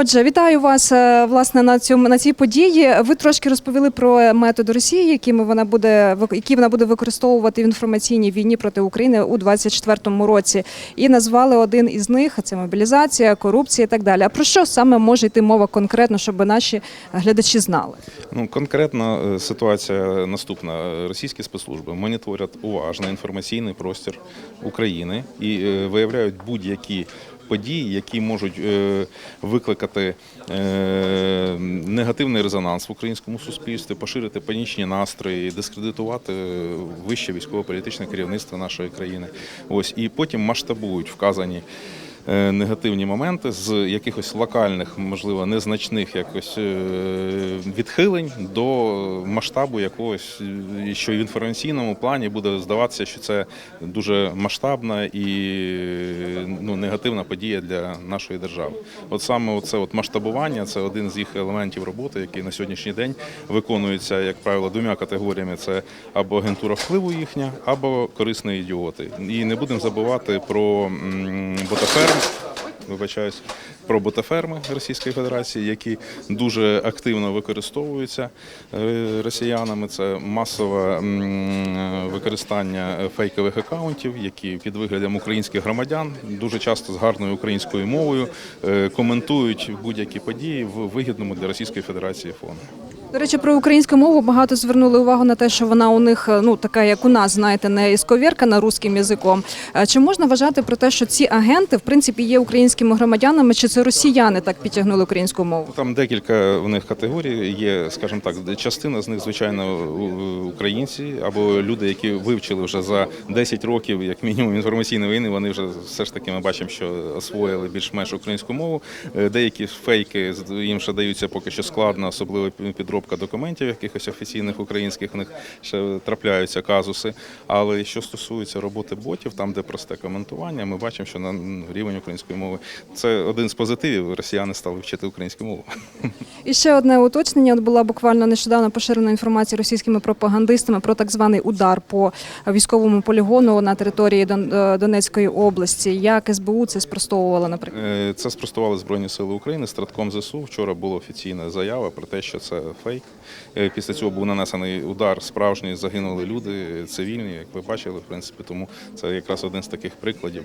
Отже, вітаю вас е, власне на цьому на цій події. Ви трошки розповіли про методи Росії, якими вона буде які вона буде використовувати в інформаційній війні проти України у 24-му році, і назвали один із них це мобілізація, корупція і так далі. А про що саме може йти мова конкретно, щоб наші глядачі знали? Ну конкретно е, ситуація наступна: російські спецслужби моніторять уважно інформаційний простір України і е, виявляють будь-які. Події, які можуть е, викликати е, негативний резонанс в українському суспільстві, поширити панічні настрої, дискредитувати вище військово-політичне керівництво нашої країни. Ось і потім масштабують вказані негативні моменти з якихось локальних, можливо, незначних якось е, відхилень до масштабу якогось, е, що в інформаційному плані буде здаватися, що це дуже масштабна і ну, негативна подія для нашої держави. От саме це от масштабування це один з їх елементів роботи, який на сьогоднішній день виконується, як правило, двома категоріями: це або агентура впливу їхня, або корисні ідіоти. І не будемо забувати про ботаферм, вибачаюсь, про ботаферми Російської Федерації, які дуже активно використовуються е, росіянами. Це масове використання фейкових акаунтів, які під виглядом українських громадян дуже часто з гарною українською мовою е, коментують будь-які події в вигідному для Російської Федерації фоні. До речі, про українську мову багато звернули увагу на те, що вона у них е, ну така, як у нас, знаєте, не ісковіркана русським язиком. Е, Чи можна вважати про те, що ці агенти в принципі є українськими громадянами, чи це росіяни так підтягнули українську мову? Там декілька в них категорій. Є, скажімо так, частина з них, звичайно, українці або люди, які вивчили вже за 10 років, як мінімум, інформаційної війни. Вони вже все ж таки ми бачимо, що освоїли більш-менш українську мову. Е, Деякі фейки їм ще даються поки що складно, особливо підробка документів, якихось офіційних українських. У них ще трапляються казуси. Але що стосується роботи ботів, там де просте коментування, ми бачимо, що на рівень української мови це один з позитивів. Росіяни стали вчити українську мову. І ще одне уточнення. От була буквально нещодавно поширена інформація російськими пропагандистами про так званий удар по військовому полігону на території е, Донецької області. Як СБУ це спростовувала, наприклад? Е, Це спростували Збройні Сили України. Стратком ЗСУ вчора була офіційна заява про те, що це фейк. Е, Після цього був нанесений удар справжній, загинули люди цивільні, як ви бачили, в принципі. Тому це якраз один з таких прикладів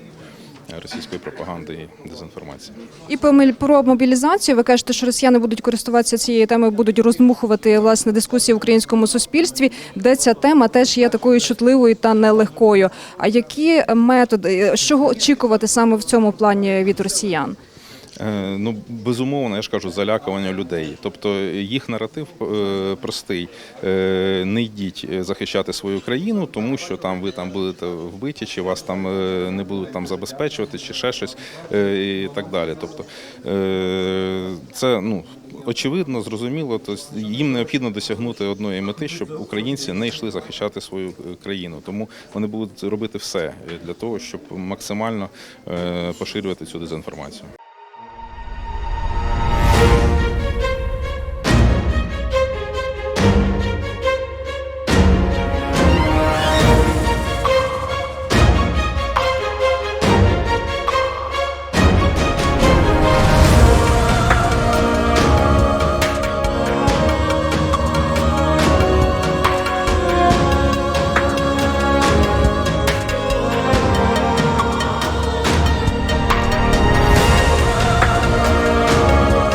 е, російської пропаганди і дезінформації. І про мобілізацію ви кажете, що росіяни будуть користуватися цією темою, будуть роздмухувати власне дискусії в українському суспільстві, де ця тема теж є такою чутливою та нелегкою. А які методи, що очікувати саме в цьому плані від росіян? Е, Ну, безумовно, я ж кажу, залякування людей. Тобто їх наратив е, простий. Е, Не йдіть захищати свою країну, тому що там ви там будете вбиті, чи вас там не будуть там забезпечувати, чи ще щось і так далі. Тобто це ну. Очевидно, зрозуміло, тобто їм необхідно досягнути одної мети, щоб українці не йшли захищати свою країну. Тому вони будуть робити все для того, щоб максимально поширювати цю дезінформацію.